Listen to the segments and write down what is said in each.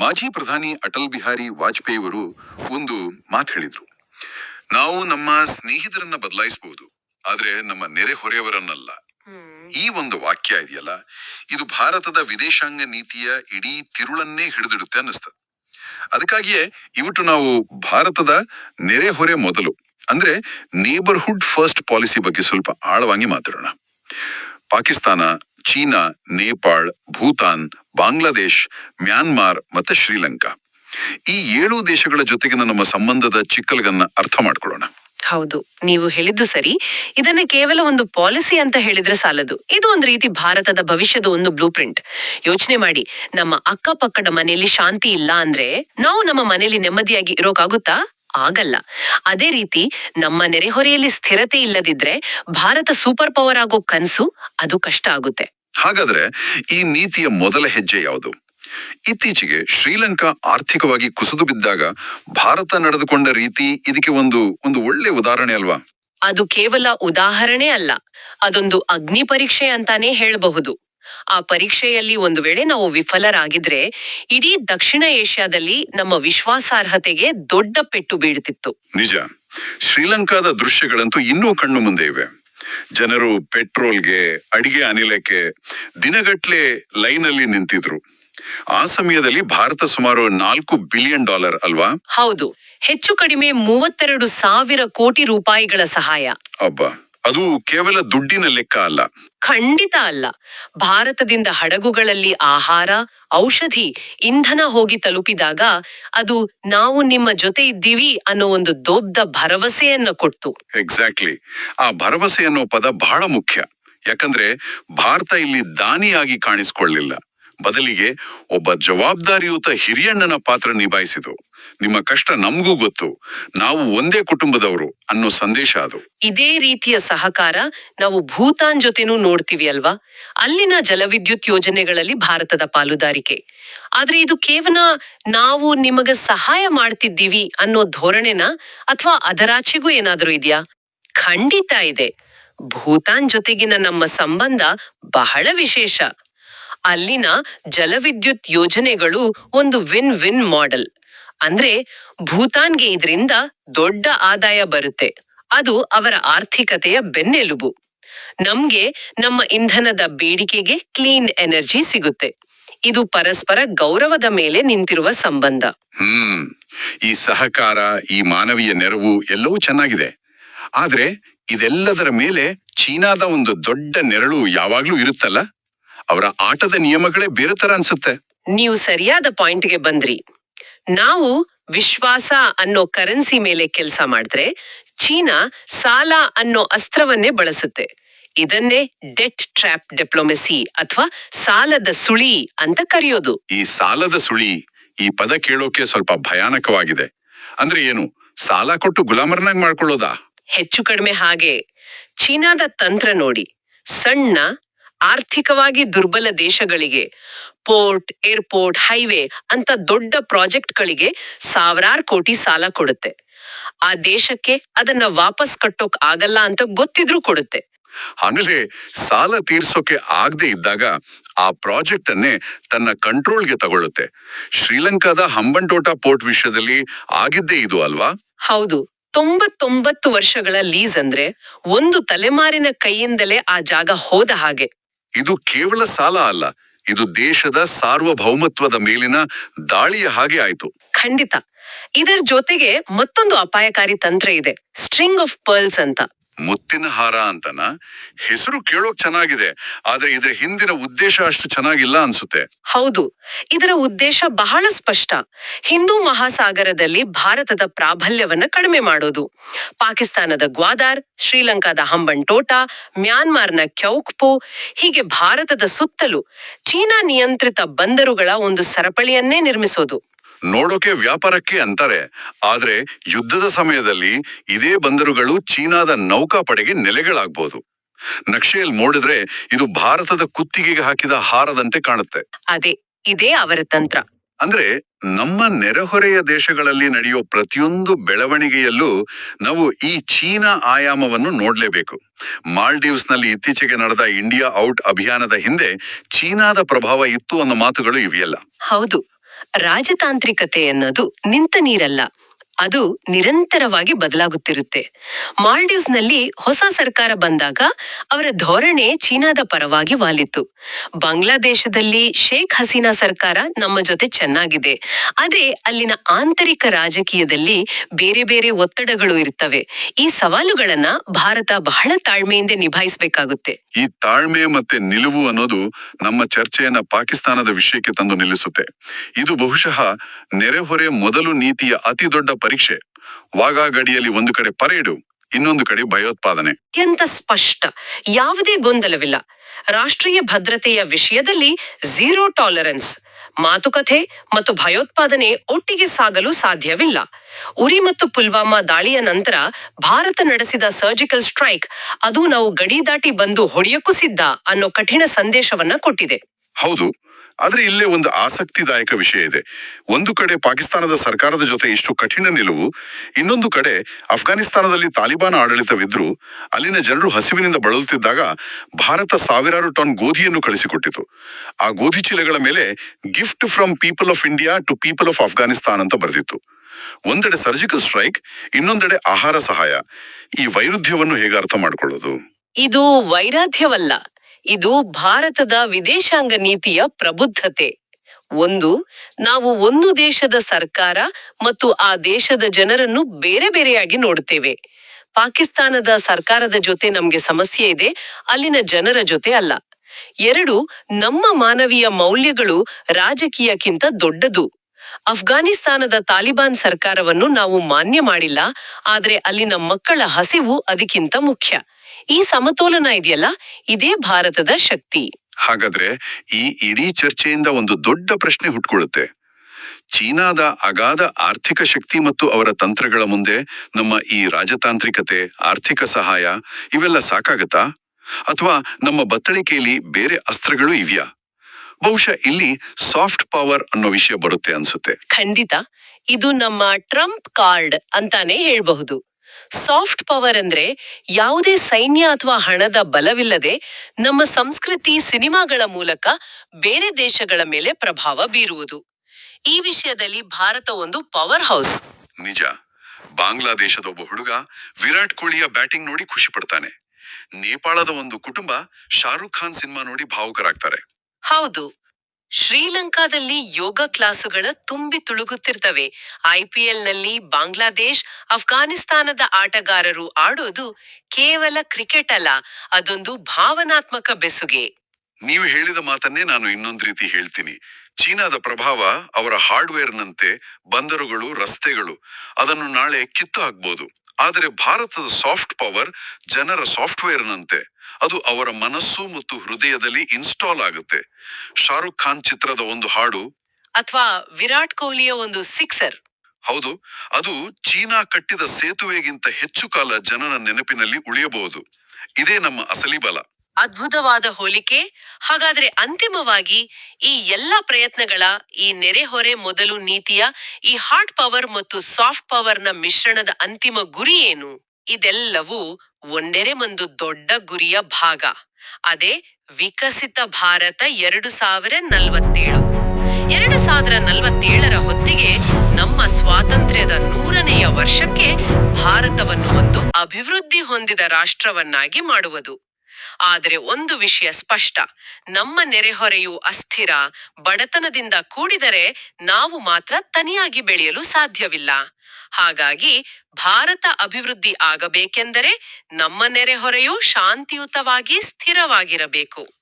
ಮಾಜಿ ಪ್ರಧಾನಿ ಅಟಲ್ ಬಿಹಾರಿ ವಾಜಪೇಯಿ ಅವರು ಒಂದು ಮಾತು ಹೇಳಿದ್ರು. ನಾವು ನಮ್ಮ ಸ್ನೇಹಿತರನ್ನ ಬದಲಾಯಿಸಬಹುದು ಆದ್ರೆ ನಮ್ಮ ನೆರೆಹೊರೆಯವರನ್ನಲ್ಲ ಈ ಒಂದು ವಾಕ್ಯ ಇದೆಯಲ್ಲ, ಇದು ಭಾರತದ ವಿದೇಶಾಂಗ ನೀತಿಯ ಇಡೀ ತಿರುಳನ್ನೇ ಹಿಡಿದಿಡುತ್ತೆ ಅನ್ನಿಸ್ತದೆ. ಅದಕ್ಕಾಗಿಯೇ ಇವತ್ತು ನಾವು ಭಾರತದ ನೆರೆಹೊರೆ ಮೊದಲು, ಅಂದ್ರೆ ನೇಬರ್ಹುಡ್ ಫಸ್ಟ್ ಪಾಲಿಸಿ ಬಗ್ಗೆ ಸ್ವಲ್ಪ ಆಳವಾಗಿ ಮಾತಾಡೋಣ. ಪಾಕಿಸ್ತಾನ ಚೀನಾ, ನೇಪಾಳ್, ಭೂತಾನ್, ಬಾಂಗ್ಲಾದೇಶ್, ಮ್ಯಾನ್ಮಾರ್ ಮತ್ತು ಶ್ರೀಲಂಕಾ. ಈ ಏಳು ದೇಶಗಳ ಜೊತೆಗಿನ ನಮ್ಮ ಸಂಬಂಧದ ಚಿಕ್ಕಲ್ಗನ್ನ ಅರ್ಥ ಮಾಡ್ಕೊಳ್ಳೋಣ. ಹೌದು, ನೀವು ಹೇಳಿದ್ದು ಸರಿ. ಇದನ್ನ ಕೇವಲ ಒಂದು ಪಾಲಿಸಿ ಅಂತ ಹೇಳಿದ್ರೆ ಸಾಲದು. ಇದು ಒಂದು ರೀತಿ ಭಾರತದ ಭವಿಷ್ಯದ ಒಂದು ಬ್ಲೂ ಪ್ರಿಂಟ್. ಯೋಚನೆ ಮಾಡಿ, ನಮ್ಮ ಅಕ್ಕಪಕ್ಕದ ಮನೆಯಲ್ಲಿ ಶಾಂತಿ ಇಲ್ಲ ಅಂದ್ರೆ ನಾವು ನಮ್ಮ ಮನೆಯಲ್ಲಿ ನೆಮ್ಮದಿಯಾಗಿ ಇರೋಕಾಗುತ್ತಾ? ಆಗಲ್ಲ. ಅದೇ ರೀತಿ, ನಮ್ಮ ನೆರೆಹೊರೆಯಲ್ಲಿ ಸ್ಥಿರತೆ ಇಲ್ಲದಿದ್ರೆ ಭಾರತ ಸೂಪರ್ ಪವರ್ ಆಗೋ ಕನಸು ಅದು ಕಷ್ಟ ಆಗುತ್ತೆ. ಹಾಗಾದ್ರೆ ಈ ನೀತಿಯ ಮೊದಲ ಹೆಜ್ಜೆ ಯಾವುದು? ಇತ್ತೀಚೆಗೆ ಶ್ರೀಲಂಕಾ ಆರ್ಥಿಕವಾಗಿ ಕುಸಿದು ಬಿದ್ದಾಗ ಭಾರತ ನಡೆದುಕೊಂಡ ರೀತಿ ಇದಕ್ಕೆ ಒಂದು ಒಂದು ಒಳ್ಳೆ ಉದಾಹರಣೆ ಅಲ್ವಾ? ಅದು ಕೇವಲ ಉದಾಹರಣೆ ಅಲ್ಲ ಅದೊಂದು ಅಗ್ನಿ ಪರೀಕ್ಷೆ ಅಂತಾನೆ ಹೇಳಬಹುದು. ಆ ಪರೀಕ್ಷೆಯಲ್ಲಿ ಒಂದು ವೇಳೆ ನಾವು ವಿಫಲರಾಗಿದ್ರೆ ಇಡೀ ದಕ್ಷಿಣ ಏಷ್ಯಾದಲ್ಲಿ ನಮ್ಮ ವಿಶ್ವಾಸಾರ್ಹತೆಗೆ ದೊಡ್ಡ ಪೆಟ್ಟು ಬೀಳ್ತಿತ್ತು. ನಿಜ ಶ್ರೀಲಂಕಾದ ದೃಶ್ಯಗಳಂತೂ ಇನ್ನೂ ಕಣ್ಣು ಮುಂದೆ ಇವೆ. ಜನರು ಪೆಟ್ರೋಲ್ಗೆ ಅಡಿಗೆ ಅನಿಲಕ್ಕೆ ದಿನಗಟ್ಲೆ ಲೈನಲ್ಲಿ ನಿಂತಿದ್ರು. ಆ ಸಮಯದಲ್ಲಿ ಭಾರತ ಸುಮಾರು ನಾಲ್ಕು ಬಿಲಿಯನ್ ಡಾಲರ್ ಅಲ್ವಾ? ಹೌದು. ಹೆಚ್ಚು ಕಡಿಮೆ ಮೂವತ್ತೆರಡು ಸಾವಿರ ಕೋಟಿ ರೂಪಾಯಿಗಳ ಸಹಾಯ. ಅಬ್ಬ. ಅದು ಕೇವಲ ದುಡ್ಡಿನ ಲೆಕ್ಕ ಅಲ್ಲ ಖಂಡಿತ ಅಲ್ಲ. ಭಾರತದಿಂದ ಹಡಗುಗಳಲ್ಲಿ ಆಹಾರ ಔಷಧಿ ಇಂಧನ ಹೋಗಿ ತಲುಪಿದಾಗ ಅದು ನಾವು ನಿಮ್ಮ ಜೊತೆ ಇದ್ದೀವಿ ಅನ್ನೋ ಒಂದು ದೊಡ್ಡ ಭರವಸೆಯನ್ನ ಕೊಟ್ಟು ಎಕ್ಸಾಕ್ಟ್ಲಿ ಆ ಭರವಸೆ ಅನ್ನೋ ಪದ ಬಹಳ ಮುಖ್ಯ. ಯಾಕಂದ್ರೆ ಭಾರತ ಇಲ್ಲಿ ದಾನಿಯಾಗಿ ಕಾಣಿಸ್ಕೊಳ್ಳಿಲ್ಲ. ಬದಲಿಗೆ ಒಬ್ಬ ಜವಾಬ್ದಾರಿಯುತ ಹಿರಿಯಣ್ಣನ ಪಾತ್ರ ನಿಭಾಯಿಸಿತು. ನಿಮ್ಮ ಕಷ್ಟ ನಮಗೂ ಗೊತ್ತು. ನಾವು ಒಂದೇ ಕುಟುಂಬದವರು ಅನ್ನೋ ಸಂದೇಶ ಅದು. ಇದೇ ರೀತಿಯ ಸಹಕಾರ ನಾವು ಭೂತಾನ್ ಜೊತೆನೂ ನೋಡ್ತೀವಿ ಅಲ್ವಾ? ಅಲ್ಲಿನ ಜಲವಿದ್ಯುತ್ ಯೋಜನೆಗಳಲ್ಲಿ ಭಾರತದ ಪಾಲುದಾರಿಕೆ. ಆದ್ರೆ ಇದು ಕೇವಲ ನಾವು ನಿಮಗೆ ಸಹಾಯ ಮಾಡ್ತಿದ್ದೀವಿ ಅನ್ನೋ ಧೋರಣೆನ ಅಥವಾ ಅದರಾಚೆಗೂ ಏನಾದ್ರೂ ಇದೆಯಾ? ಖಂಡಿತ ಇದೆ. ಭೂತಾನ್ ಜೊತೆಗಿನ ನಮ್ಮ ಸಂಬಂಧ ಬಹಳ ವಿಶೇಷ. ಅಲ್ಲಿನ ಜಲವಿದ್ಯುತ್ ಯೋಜನೆಗಳು ಒಂದು ವಿನ್ ವಿನ್ ಮಾಡೆಲ್ ಅಂದ್ರೆ ಭೂತಾನ್ಗೆ ಇದರಿಂದ ದೊಡ್ಡ ಆದಾಯ ಬರುತ್ತೆ. ಅದು ಅವರ ಆರ್ಥಿಕತೆಯ ಬೆನ್ನೆಲುಬು. ನಮ್ಗೆ ನಮ್ಮ ಇಂಧನದ ಬೇಡಿಕೆಗೆ ಕ್ಲೀನ್ ಎನರ್ಜಿ ಸಿಗುತ್ತೆ. ಇದು ಪರಸ್ಪರ ಗೌರವದ ಮೇಲೆ ನಿಂತಿರುವ ಸಂಬಂಧ. ಹ್ಮ್. ಈ ಸಹಕಾರ, ಈ ಮಾನವೀಯ ನೆರವು ಎಲ್ಲವೂ ಚೆನ್ನಾಗಿದೆ. ಆದ್ರೆ ಇದೆಲ್ಲದರ ಮೇಲೆ ಚೀನಾದ ಒಂದು ದೊಡ್ಡ ನೆರಳು ಯಾವಾಗ್ಲೂ ಇರುತ್ತಲ್ಲ? ಅವರ ಆಟದ ನಿಯಮಗಳೇ ಬೇರೆ ತರ ಅನ್ಸುತ್ತೆ. ನೀವು ಸರಿಯಾದ ಪಾಯಿಂಟ್ಗೆ ಬಂದ್ರಿ. ನಾವು ವಿಶ್ವಾಸ ಅನ್ನೋ ಕರೆನ್ಸಿ ಮೇಲೆ ಕೆಲಸ ಮಾಡಿದ್ರೆ ಚೀನಾ ಸಾಲ ಅನ್ನೋ ಅಸ್ತ್ರವನ್ನೇ ಬಳಸುತ್ತೆ. ಇದನ್ನೇ ಡೆಟ್ ಟ್ರ್ಯಾಪ್ ಡಿಪ್ಲೊಮೆಸಿ ಅಥವಾ ಸಾಲದ ಸುಳಿ ಅಂತ ಕರೆಯೋದು. ಈ ಸಾಲದ ಸುಳಿ ಈ ಪದ ಕೇಳೋಕೆ ಸ್ವಲ್ಪ ಭಯಾನಕವಾಗಿದೆ. ಅಂದ್ರೆ ಏನು ಸಾಲ ಕೊಟ್ಟು ಗುಲಾಮರನಾಗಿ ಮಾಡ್ಕೊಳ್ಳೋದಾ? ಹೆಚ್ಚು ಕಡಿಮೆ ಹಾಗೆ. ಚೀನಾದ ತಂತ್ರ ನೋಡಿ ಸಣ್ಣ ಆರ್ಥಿಕವಾಗಿ ದುರ್ಬಲ ದೇಶಗಳಿಗೆ ಪೋರ್ಟ್ ಏರ್ಪೋರ್ಟ್ ಹೈವೇ ಅಂತ ದೊಡ್ಡ ಪ್ರಾಜೆಕ್ಟ್ಗಳಿಗೆ ಸಾವಿರಾರು ಕೋಟಿ ಸಾಲ ಕೊಡುತ್ತೆ. ಆ ದೇಶಕ್ಕೆ ಅದನ್ನ ವಾಪಸ್ ಕಟ್ಟೋಕ್ ಆಗಲ್ಲ ಅಂತ ಗೊತ್ತಿದ್ರೂ ಕೊಡುತ್ತೆ. ಆಮೇಲೆ ಸಾಲ ತೀರ್ಸೋಕೆ ಆಗದೆ ಇದ್ದಾಗ ಆ ಪ್ರಾಜೆಕ್ಟ್ ಅನ್ನೇ ತನ್ನ ಕಂಟ್ರೋಲ್ಗೆ ತಗೊಳ್ಳುತ್ತೆ. ಶ್ರೀಲಂಕಾದ ಹಂಬಂಟೋಟ ಪೋರ್ಟ್ ವಿಷಯದಲ್ಲಿ ಆಗಿದ್ದೇ ಇದು ಅಲ್ವಾ? ಹೌದು. ತೊಂಬತ್ತೊಂಬತ್ತು ವರ್ಷಗಳ ಲೀಸ್ ಅಂದ್ರೆ ಒಂದು ತಲೆಮಾರಿನ ಕೈಯಿಂದಲೇ ಆ ಜಾಗ ಹೋದ ಹಾಗೆ. ಇದು ಕೇವಲ ಸಾಲ ಅಲ್ಲ, ಇದು ದೇಶದ ಸಾರ್ವಭೌಮತ್ವದ ಮೇಲಿನ ದಾಳಿಯ ಹಾಗೆ ಆಯ್ತು. ಖಂಡಿತ. ಇದರ ಜೊತೆಗೆ ಮತ್ತೊಂದು ಅಪಾಯಕಾರಿ ತಂತ್ರ ಇದೆ, ಸ್ಟ್ರಿಂಗ್ ಆಫ್ ಪರ್ಲ್ಸ್ ಅಂತ. ಮುತ್ತಿನ ಹಾರ ಅಂತನ ಹೆಸರು ಕೇಳೋಕ್ ಚೆನ್ನಾಗಿದೆ, ಆದ್ರೆ ಇದ್ರ ಹಿಂದಿನ ಉದ್ದೇಶ ಅಷ್ಟು ಚೆನ್ನಾಗಿಲ್ಲ ಅನ್ಸುತ್ತೆ. ಹೌದು, ಇದರ ಉದ್ದೇಶ ಬಹಳ ಸ್ಪಷ್ಟ. ಹಿಂದೂ ಮಹಾಸಾಗರದಲ್ಲಿ ಭಾರತದ ಪ್ರಾಬಲ್ಯವನ್ನ ಕಡಿಮೆ ಮಾಡೋದು. ಪಾಕಿಸ್ತಾನದ ಗ್ವಾದಾರ್, ಶ್ರೀಲಂಕಾದ ಹಂಬಂಟೋಟ ಮ್ಯಾನ್ಮಾರ್ನ ಕ್ಯೌಕ್ಪು, ಹೀಗೆ ಭಾರತದ ಸುತ್ತಲೂ ಚೀನಾ ನಿಯಂತ್ರಿತ ಬಂದರುಗಳ ಒಂದು ಸರಪಳಿಯನ್ನೇ ನಿರ್ಮಿಸೋದು. ನೋಡೋಕೆ ವ್ಯಾಪಾರಕ್ಕೆ ಅಂತಾರೆ. ಆದ್ರೆ ಯುದ್ಧದ ಸಮಯದಲ್ಲಿ ಇದೇ ಬಂದರುಗಳು ಚೀನಾದ ನೌಕಾಪಡೆಗೆ ನೆಲೆಗಳಾಗ್ಬೋದು. ನಕ್ಷೆಯಲ್ಲಿ ನೋಡಿದ್ರೆ ಇದು ಭಾರತದ ಕುತ್ತಿಗೆಗೆ ಹಾಕಿದ ಹಾರದಂತೆ ಕಾಣುತ್ತೆ. ಅದೇ ಇದೇ ಅವರ ತಂತ್ರ. ಅಂದ್ರೆ ನಮ್ಮ ನೆರೆಹೊರೆಯ ದೇಶಗಳಲ್ಲಿ ನಡೆಯೋ ಪ್ರತಿಯೊಂದು ಬೆಳವಣಿಗೆಯಲ್ಲೂ ನಾವು ಈ ಚೀನಾ ಆಯಾಮವನ್ನು ನೋಡ್ಲೇಬೇಕು. ಮಾಲ್ಡೀವ್ಸ್ನಲ್ಲಿ ಇತ್ತೀಚೆಗೆ ನಡೆದ ಇಂಡಿಯಾ ಔಟ್ ಅಭಿಯಾನದ ಹಿಂದೆ ಚೀನಾದ ಪ್ರಭಾವ ಇತ್ತು ಅನ್ನೋ ಮಾತುಗಳು ಇವೆಯಲ್ಲ. ಹೌದು. ರಾಜತಾಂತ್ರಿಕತೆ ಅನ್ನೋದು ನಿಂತ ನೀರಲ್ಲ. ಅದು ನಿರಂತರವಾಗಿ ಬದಲಾಗುತ್ತಿರುತ್ತೆ. ಮಾಲ್ಡೀವ್ಸ್ನಲ್ಲಿ ಹೊಸ ಸರ್ಕಾರ ಬಂದಾಗ ಅವರ ಧೋರಣೆ ಚೀನಾದ ಪರವಾಗಿ ವಾಲಿತು ಬಾಂಗ್ಲಾದೇಶದಲ್ಲಿ ಶೇಖ್ ಹಸೀನಾ ಸರ್ಕಾರ ನಮ್ಮ ಜೊತೆ ಚೆನ್ನಾಗಿದೆ. ಆದ್ರೆ ಅಲ್ಲಿನ ಆಂತರಿಕ ರಾಜಕೀಯದಲ್ಲಿ ಬೇರೆ ಬೇರೆ ಒತ್ತಡಗಳು ಇರ್ತವೆ. ಈ ಸವಾಲುಗಳನ್ನ ಭಾರತ ಬಹಳ ತಾಳ್ಮೆಯಿಂದ ನಿಭಾಯಿಸಬೇಕಾಗುತ್ತೆ. ಈ ತಾಳ್ಮೆ ಮತ್ತೆ ನಿಲುವು ಅನ್ನೋದು ನಮ್ಮ ಚರ್ಚೆಯನ್ನ ಪಾಕಿಸ್ತಾನದ ವಿಷಯಕ್ಕೆ ತಂದು ನಿಲ್ಲಿಸುತ್ತೆ. ಇದು ಬಹುಶಃ ನೆರೆಹೊರೆ ಮೊದಲು ನೀತಿಯ ಅತಿ ದೊಡ್ಡ ಪರೀಕ್ಷೆ. ವಾಗಾ ಗಡಿಯಲ್ಲಿ ಒಂದು ಕಡೆ ಪರೇಡು ಇನ್ನೊಂದು ಕಡೆ ಭಯೋತ್ಪಾದನೆ. ಅತ್ಯಂತ ಸ್ಪಷ್ಟ. ಯಾವುದೇ ಗೊಂದಲವಿಲ್ಲ. ರಾಷ್ಟ್ರೀಯ ಭದ್ರತೆಯ ವಿಷಯದಲ್ಲಿ ಝೀರೋ ಟಾಲರೆನ್ಸ್. ಮಾತುಕತೆ ಮತ್ತು ಭಯೋತ್ಪಾದನೆ ಒಟ್ಟಿಗೆ ಸಾಗಲು ಸಾಧ್ಯವಿಲ್ಲ. ಉರಿ ಮತ್ತು ಪುಲ್ವಾಮಾ ದಾಳಿಯ ನಂತರ ಭಾರತ ನಡೆಸಿದ ಸರ್ಜಿಕಲ್ ಸ್ಟ್ರೈಕ್ ಅದು ನಾವು ಗಡಿ ದಾಟಿ ಬಂದು ಹೊಡೆಯಕ್ಕೂ ಸಿದ್ಧ ಅನ್ನೋ ಕಠಿಣ ಸಂದೇಶವನ್ನ ಕೊಟ್ಟಿದೆ. ಹೌದು. ಆದ್ರೆ ಇಲ್ಲೇ ಒಂದು ಆಸಕ್ತಿದಾಯಕ ವಿಷಯ ಇದೆ. ಒಂದು ಕಡೆ ಪಾಕಿಸ್ತಾನದ ಸರ್ಕಾರದ ಜೊತೆ ಇಷ್ಟು ಕಠಿಣ ನಿಲುವು, ಇನ್ನೊಂದು ಕಡೆ ಅಫ್ಘಾನಿಸ್ತಾನದಲ್ಲಿ ತಾಲಿಬಾನ್ ಆಡಳಿತವಿದ್ರು, ಅಲ್ಲಿನ ಜನರು ಹಸಿವಿನಿಂದ ಬಳಲುತ್ತಿದ್ದಾಗ ಭಾರತ ಸಾವಿರಾರು ಟನ್ ಗೋಧಿಯನ್ನು ಕಳಿಸಿಕೊಟ್ಟಿತು. ಆ ಗೋಧಿ ಚೀಲಗಳ ಮೇಲೆ gift from people of India to people of Afghanistan ಅಂತ ಬರೆದಿತ್ತು. ಒಂದೆಡೆ ಸರ್ಜಿಕಲ್ ಸ್ಟ್ರೈಕ್, ಇನ್ನೊಂದೆಡೆ ಆಹಾರ ಸಹಾಯ. ಈ ವೈರುಧ್ಯವನ್ನು ಹೇಗೆ ಅರ್ಥ ಮಾಡ್ಕೊಳ್ಳೋದು? ಇದು ವೈರಾಧ್ಯವಲ್ಲ. ಇದು ಭಾರತದ ವಿದೇಶಾಂಗ ನೀತಿಯ ಪ್ರಬುದ್ಧತೆ. ಒಂದು, ನಾವು ಒಂದು ದೇಶದ ಸರ್ಕಾರ ಮತ್ತು ಆ ದೇಶದ ಜನರನ್ನು ಬೇರೆ ಬೇರೆಯಾಗಿ ನೋಡುತ್ತೇವೆ ಪಾಕಿಸ್ತಾನದ ಸರ್ಕಾರದ ಜೊತೆ ನಮ್ಗೆ ಸಮಸ್ಯೆ ಇದೆ, ಅಲ್ಲಿನ ಜನರ ಜೊತೆ ಅಲ್ಲ. ಎರಡು, ನಮ್ಮ ಮಾನವೀಯ ಮೌಲ್ಯಗಳು ರಾಜಕೀಯಕ್ಕಿಂತ ದೊಡ್ಡದು. ಅಫ್ಘಾನಿಸ್ತಾನದ ತಾಲಿಬಾನ್ ಸರ್ಕಾರವನ್ನು ನಾವು ಮಾನ್ಯ ಮಾಡಿಲ್ಲ, ಆದ್ರೆ ಅಲ್ಲಿನ ಮಕ್ಕಳ ಹಸಿವು ಅದಕ್ಕಿಂತ ಮುಖ್ಯ. ಈ ಸಮತೋಲನ ಇದೆಯಲ್ಲ? ಇದೇ ಭಾರತದ ಶಕ್ತಿ. ಹಾಗಾದ್ರೆ ಈ ಇಡೀ ಚರ್ಚೆಯಿಂದ ಒಂದು ದೊಡ್ಡ ಪ್ರಶ್ನೆ ಹುಟ್ಕೊಳ್ಳುತ್ತೆ. ಚೀನಾದ ಅಗಾಧ ಆರ್ಥಿಕ ಶಕ್ತಿ ಮತ್ತು ಅವರ ತಂತ್ರಗಳ ಮುಂದೆ ನಮ್ಮ ಈ ರಾಜತಾಂತ್ರಿಕತೆ, ಆರ್ಥಿಕ ಸಹಾಯ ಇವೆಲ್ಲ ಸಾಕಾಗತ್ತಾ? ಅಥವಾ ನಮ್ಮ ಬತ್ತಳಿಕೆಯಲ್ಲಿ ಬೇರೆ ಅಸ್ತ್ರಗಳು ಇವ್ಯಾ? ಬಹುಶಃ ಇಲ್ಲಿ ಸಾಫ್ಟ್ ಪವರ್ ಅನ್ನೋ ವಿಷಯ ಬರುತ್ತೆ ಅನ್ಸುತ್ತೆ. ಖಂಡಿತ. ಇದು ನಮ್ಮ ಟ್ರಂಪ್ ಕಾರ್ಡ್ ಅಂತಾನೆ ಹೇಳ್ಬಹುದು. ಸಾಫ್ಟ್ ಪವರ್ ಅಂದ್ರೆ ಯಾವುದೇ ಸೈನ್ಯ ಅಥವಾ ಹಣದ ಬಲವಿಲ್ಲದೆ ನಮ್ಮ ಸಂಸ್ಕೃತಿ ಸಿನಿಮಾಗಳ ಮೂಲಕ ಬೇರೆ ದೇಶಗಳ ಮೇಲೆ ಪ್ರಭಾವ ಬೀರುವುದು. ಈ ವಿಷಯದಲ್ಲಿ ಭಾರತ ಒಂದು ಪವರ್ ಹೌಸ್. ನಿಜ. ಬಾಂಗ್ಲಾದೇಶದ ಒಬ್ಬ ಹುಡುಗ ವಿರಾಟ್ ಕೊಹ್ಲಿಯ ಬ್ಯಾಟಿಂಗ್ ನೋಡಿ ಖುಷಿ ಪಡ್ತಾನೆ. ನೇಪಾಳದ ಒಂದು ಕುಟುಂಬ ಶಾರುಖ್ ಖಾನ್ ಸಿನಿಮಾ ನೋಡಿ ಭಾವುಕರಾಗ್ತಾರೆ. ಹೌದು. ಶ್ರೀಲಂಕಾದಲ್ಲಿ ಯೋಗ ಕ್ಲಾಸುಗಳ ತುಂಬಿ ತುಳುಗುತ್ತಿರ್ತವೆ. ಐಪಿಎಲ್ನಲ್ಲಿ ಬಾಂಗ್ಲಾದೇಶ್ ಅಫ್ಘಾನಿಸ್ತಾನದ ಆಟಗಾರರು ಆಡೋದು ಕೇವಲ ಕ್ರಿಕೆಟ್ ಅಲ್ಲ, ಅದೊಂದು ಭಾವನಾತ್ಮಕ ಬೆಸುಗೆ. ನೀವು ಹೇಳಿದ ಮಾತನ್ನೇ ನಾನು ಇನ್ನೊಂದು ರೀತಿ ಹೇಳ್ತೀನಿ. ಚೀನಾದ ಪ್ರಭಾವ ಅವರ ಹಾರ್ಡ್ವೇರ್ನಂತೆ ಬಂದರುಗಳು, ರಸ್ತೆಗಳು, ಅದನ್ನು ನಾಳೆ ಕಿತ್ತು ಹಾಕ್ಬೋದು ಆದರೆ ಭಾರತದ ಸಾಫ್ಟ್ ಪವರ್ ಜನರ ಸಾಫ್ಟ್ವೇರ್ನಂತೆ. ಅದು ಅವರ ಮನಸ್ಸು ಮತ್ತು ಹೃದಯದಲ್ಲಿ ಇನ್ಸ್ಟಾಲ್ ಆಗುತ್ತೆ. ಶಾರುಖ್ ಖಾನ್ ಚಿತ್ರದ ಒಂದು ಹಾಡು. ಅಥವಾ ವಿರಾಟ್ ಕೊಹ್ಲಿಯ ಒಂದು ಸಿಕ್ಸರ್. ಹೌದು ಅದು ಚೀನಾ ಕಟ್ಟಿದ ಸೇತುವೆಗಿಂತ ಹೆಚ್ಚು ಕಾಲ ಜನನ ನೆನಪಿನಲ್ಲಿ ಉಳಿಯಬಹುದು. ಇದೇ ನಮ್ಮ ಅಸಲಿ ಬಲ. ಅದ್ಭುತವಾದ ಹೋಲಿಕೆ, ಹಾಗಾದ್ರೆ ಅಂತಿಮವಾಗಿ ಈ ಎಲ್ಲ ಪ್ರಯತ್ನಗಳ ಈ ನೆರೆಹೊರೆ ಮೊದಲು ನೀತಿಯ ಈ ಹಾರ್ಡ್ ಪವರ್ ಮತ್ತು ಸಾಫ್ಟ್ ಪವರ್ನ ಮಿಶ್ರಣದ ಅಂತಿಮ ಗುರಿ ಏನು? ಇದೆಲ್ಲವೂ ಒಂದೆರೆ ಒಂದು ದೊಡ್ಡ ಗುರಿಯ ಭಾಗ. ಅದೇ ವಿಕಸಿತ ಭಾರತ ಎರಡು ಸಾವಿರ ನಲವತ್ತೇಳು. ಎರಡು ಸಾವಿರ ನಲವತ್ತೇಳರ ಹೊತ್ತಿಗೆ ನಮ್ಮ ಸ್ವಾತಂತ್ರ್ಯದ ನೂರನೆಯ ವರ್ಷಕ್ಕೆ ಭಾರತವನ್ನು ಒಂದು ಅಭಿವೃದ್ಧಿ ಹೊಂದಿದ ರಾಷ್ಟ್ರವನ್ನಾಗಿ ಮಾಡುವುದು. ಆದರೆ ಒಂದು ವಿಷಯ ಸ್ಪಷ್ಟ. ನಮ್ಮ ನೆರೆಹೊರೆಯು ಅಸ್ಥಿರ, ಬಡತನದಿಂದ ಕೂಡಿದರೆ ನಾವು ಮಾತ್ರ ತನಿಯಾಗಿ ಬೆಳೆಯಲು ಸಾಧ್ಯವಿಲ್ಲ. ಹಾಗಾಗಿ ಭಾರತ ಅಭಿವೃದ್ಧಿ ಆಗಬೇಕೆಂದರೆ ನಮ್ಮ ನೆರೆಹೊರೆಯು ಶಾಂತಿಯುತವಾಗಿ ಸ್ಥಿರವಾಗಿರಬೇಕು.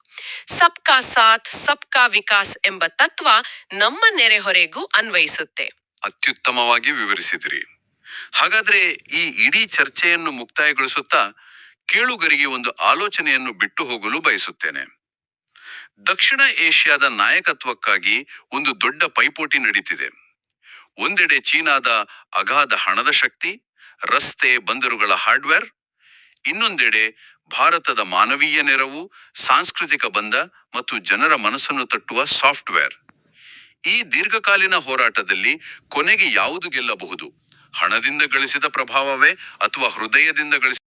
ಸಬ್ಕಾ ಸಾಥ್, ಸಬ್ಕಾ ವಿಕಾಸ್ ಎಂಬ ತತ್ವ ನಮ್ಮ ನೆರೆಹೊರೆಗೂ ಅನ್ವಯಿಸುತ್ತೆ. ಅತ್ಯುತ್ತಮವಾಗಿ ವಿವರಿಸಿದಿರಿ. ಹಾಗಾದ್ರೆ ಈ ಇಡೀ ಚರ್ಚೆಯನ್ನು ಮುಕ್ತಾಯಗೊಳಿಸುತ್ತಾ ಕೇಳುಗರಿಗೆ ಒಂದು ಆಲೋಚನೆಯನ್ನು ಬಿಟ್ಟು ಹೋಗಲು ಬಯಸುತ್ತೇನೆ. ದಕ್ಷಿಣ ಏಷ್ಯಾದ ನಾಯಕತ್ವಕ್ಕಾಗಿ ಒಂದು ದೊಡ್ಡ ಪೈಪೋಟಿ ನಡೀತಿದೆ. ಒಂದೆಡೆ ಚೀನಾದ ಅಗಾಧ ಹಣದ ಶಕ್ತಿ, ರಸ್ತೆ ಬಂದರುಗಳ ಹಾರ್ಡ್ವೇರ್, ಇನ್ನೊಂದೆಡೆ ಭಾರತದ ಮಾನವೀಯ ನೆರವು, ಸಾಂಸ್ಕೃತಿಕ ಬಂಧ ಮತ್ತು ಜನರ ಮನಸ್ಸನ್ನು ತಟ್ಟುವ ಸಾಫ್ಟ್ವೇರ್. ಈ ದೀರ್ಘಕಾಲೀನ ಹೋರಾಟದಲ್ಲಿ ಕೊನೆಗೆ ಯಾವುದು ಗೆಲ್ಲಬಹುದು? ಹಣದಿಂದ ಗಳಿಸಿದ ಪ್ರಭಾವವೇ ಅಥವಾ ಹೃದಯದಿಂದ ಗಳಿಸಿದ